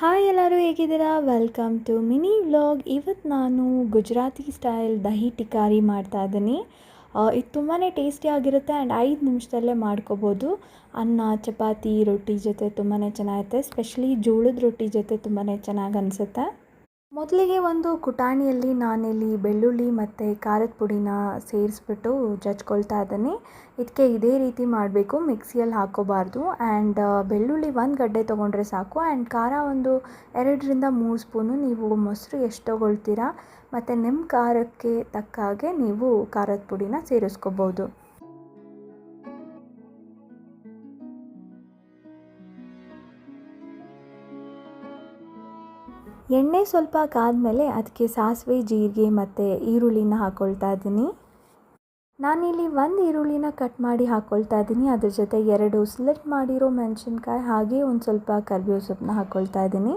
Hi ಎಲ್ಲರೂ ಹೇಗಿದ್ದೀರಾ? Welcome to mini vlog ಇವತ್ತು ನಾನು ಗುಜರಾತಿ ಸ್ಟೈಲ್ ದಹಿ ಟಿಕಾರಿ ಮಾಡ್ತಾ ಇದ್ದೀನಿ. ಇದು ತುಂಬಾ ಟೇಸ್ಟಿ ಆಗಿರುತ್ತೆ ಆ್ಯಂಡ್ ಐದು ನಿಮಿಷದಲ್ಲೇ ಮಾಡ್ಕೋಬೋದು. ಅನ್ನ, ಚಪಾತಿ, ರೊಟ್ಟಿ ಜೊತೆ ತುಂಬಾ ಚೆನ್ನಾಗಿರುತ್ತೆ. ಸ್ಪೆಷಲಿ ಜೋಳದ ರೊಟ್ಟಿ ಜೊತೆ ತುಂಬಾ ಚೆನ್ನಾಗಿ ಅನಿಸುತ್ತೆ. ಮೊದಲಿಗೆ ಒಂದು ಕುಟಾಣಿಯಲ್ಲಿ ನಾನಿಲ್ಲಿ ಬೆಳ್ಳುಳ್ಳಿ ಮತ್ತು ಖಾರದ ಪುಡಿನ ಸೇರಿಸ್ಬಿಟ್ಟು ಜಜ್ಕೊಳ್ತಾ ಇದ್ದೀನಿ. ಇದಕ್ಕೆ ಇದೇ ರೀತಿ ಮಾಡಬೇಕು, ಮಿಕ್ಸಿಯಲ್ಲಿ ಹಾಕೋಬಾರ್ದು ಆ್ಯಂಡ್ ಬೆಳ್ಳುಳ್ಳಿ ಒಂದು ಗಡ್ಡೆ ತೊಗೊಂಡ್ರೆ ಸಾಕು. ಆ್ಯಂಡ್ ಖಾರ ಒಂದು ಎರಡರಿಂದ ಮೂರು ಸ್ಪೂನು ನೀವು ಮೊಸರು ಎಷ್ಟು ತೊಗೊಳ್ತೀರಾ, ಮತ್ತು ನಿಮ್ಮ ಖಾರಕ್ಕೆ ತಕ್ಕ ಹಾಗೆ ನೀವು ಖಾರದ ಪುಡಿನ ಸೇರಿಸ್ಕೋಬೋದು. ಎಣ್ಣೆ ಸ್ವಲ್ಪ ಕಾದ್ಮೇಲೆ ಅದಕ್ಕೆ ಸಾಸಿವೆ, ಜೀರಿಗೆ ಮತ್ತು ಈರುಳ್ಳಿನ ಹಾಕ್ಕೊಳ್ತಾ ಇದ್ದೀನಿ. ನಾನಿಲ್ಲಿ ಒಂದು ಈರುಳ್ಳಿನ ಕಟ್ ಮಾಡಿ ಹಾಕ್ಕೊಳ್ತಾ ಇದ್ದೀನಿ. ಅದ್ರ ಜೊತೆ ಎರಡು ಸ್ಲಿಟ್ ಮಾಡಿರೋ ಮೆಣಸಿನ್ಕಾಯಿ ಹಾಗೆ ಒಂದು ಸ್ವಲ್ಪ ಕರಿಬೇವು ಸೊಪ್ಪನ್ನ ಹಾಕ್ಕೊಳ್ತಾ ಇದ್ದೀನಿ.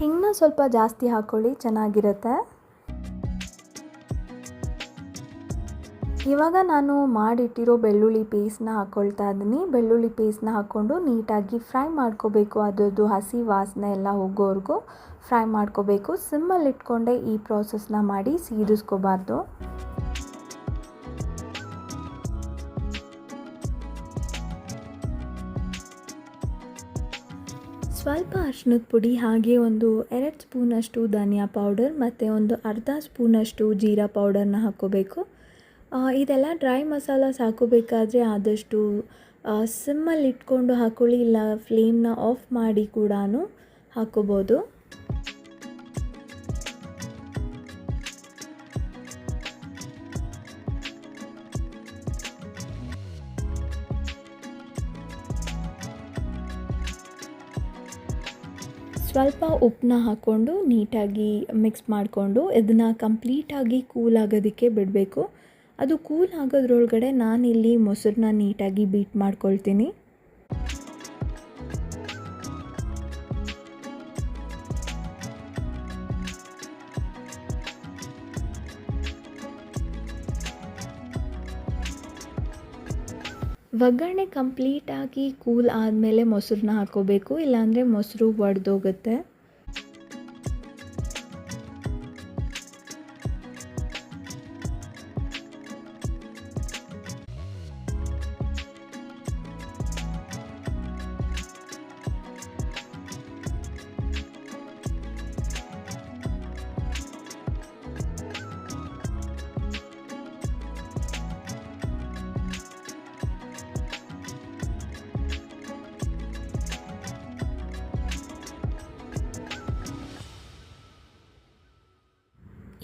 ಹಿಂಗನ್ನ ಸ್ವಲ್ಪ ಜಾಸ್ತಿ ಹಾಕ್ಕೊಳ್ಳಿ ಚೆನ್ನಾಗಿರುತ್ತೆ. ಇವಾಗ ನಾನು ಮಾಡಿಟ್ಟಿರೋ ಬೆಳ್ಳುಳ್ಳಿ ಪೇಸ್ಟ್ನ ಹಾಕ್ಕೊಳ್ತಾ ಇದ್ದೀನಿ. ಬೆಳ್ಳುಳ್ಳಿ ಪೇಸ್ಟ್ನ ಹಾಕ್ಕೊಂಡು ನೀಟಾಗಿ ಫ್ರೈ ಮಾಡ್ಕೋಬೇಕು. ಅದರದ್ದು ಹಸಿ ವಾಸನೆ ಎಲ್ಲ ಹೋಗೋವರೆಗೂ ಫ್ರೈ ಮಾಡ್ಕೋಬೇಕು. ಸಿಮ್ಮಲ್ಲಿ ಇಟ್ಕೊಂಡೆ ಈ ಪ್ರಾಸೆಸ್ನ ಮಾಡಿ ಸೀದಿಸ್ಕೋಬಾರ್ದು ಸ್ವಲ್ಪ ಅರ್ಶಿನದ ಪುಡಿ, ಹಾಗೆ ಒಂದು ಎರಡು ಸ್ಪೂನಷ್ಟು ಧನಿಯಾ ಪೌಡರ್ ಮತ್ತು ಒಂದು ಅರ್ಧ ಸ್ಪೂನಷ್ಟು ಜೀರಾ ಪೌಡರ್ನ ಹಾಕ್ಕೋಬೇಕು. ಇದೆಲ್ಲ ಡ್ರೈ ಮಸಾಲಾಸ್ ಹಾಕೋಬೇಕಾದ್ರೆ ಆದಷ್ಟು ಸಿಮ್ಮಲ್ಲಿ ಇಟ್ಕೊಂಡು ಹಾಕೊಳ್ಳಿ, ಇಲ್ಲ ಫ್ಲೇಮ್ನ ಆಫ್ ಮಾಡಿ ಕೂಡ ಹಾಕೋಬೋದು. ಸ್ವಲ್ಪ ಉಪ್ಪನ್ನ ಹಾಕ್ಕೊಂಡು ನೀಟಾಗಿ ಮಿಕ್ಸ್ ಮಾಡಿಕೊಂಡು, ಇದನ್ನು ಕಂಪ್ಲೀಟಾಗಿ ಕೂಲ್ ಆಗೋದಕ್ಕೆ ಬಿಡಬೇಕು. ಅದು ಕೂಲ್ ಆಗೋದ್ರೊಳಗಡೆ ನಾನಿಲ್ಲಿ ಮೊಸರನ್ನ ನೀಟಾಗಿ ಬೀಟ್ ಮಾಡ್ಕೊಳ್ತೀನಿ. ಒಗ್ಗರಣೆ ಕಂಪ್ಲೀಟಾಗಿ ಕೂಲ್ ಆದಮೇಲೆ ಮೊಸರನ್ನ ಹಾಕೋಬೇಕು ಇಲ್ಲಾಂದರೆ ಮೊಸರು ಒಡೆದೋಗುತ್ತೆ.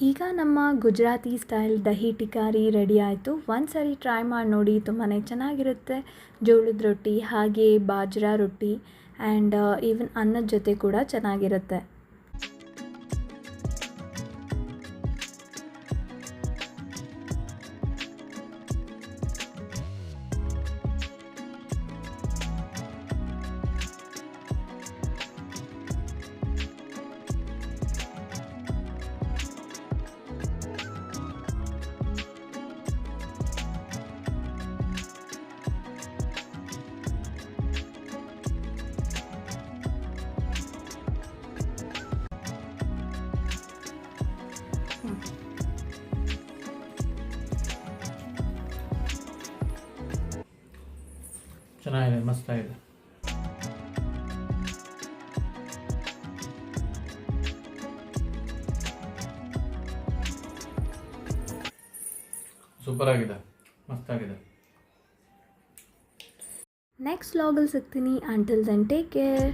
ಈಗ ನಮ್ಮ ಗುಜರಾತಿ ಸ್ಟೈಲ್ ದಹಿ ಟಿಕಾರಿ ರೆಡಿ ಆಯಿತು. ಒಂದು ಸರಿ ಟ್ರೈ ಮಾಡಿ ನೋಡಿ ತುಂಬಾ ಚೆನ್ನಾಗಿರುತ್ತೆ. ಜೋಳದ ರೊಟ್ಟಿ, ಹಾಗೆ ಬಾಜ್ರಾ ರೊಟ್ಟಿ ಆ್ಯಂಡ್ ಈವನ್ ಅನ್ನದ ಜೊತೆ ಕೂಡ ಚೆನ್ನಾಗಿರುತ್ತೆ. ಚೆನ್ನಾಗಿದೆ ಮಸ್ತಾಗಿದೆ ಸೂಪರ್ ಆಗಿದೆ. ಮಸ್ತಾಗಿದೆ ನೆಕ್ಸ್ಟ್ ಲಾಗಲ್ಲಿ ಸಿಗ್ತೀನಿ. Until then take care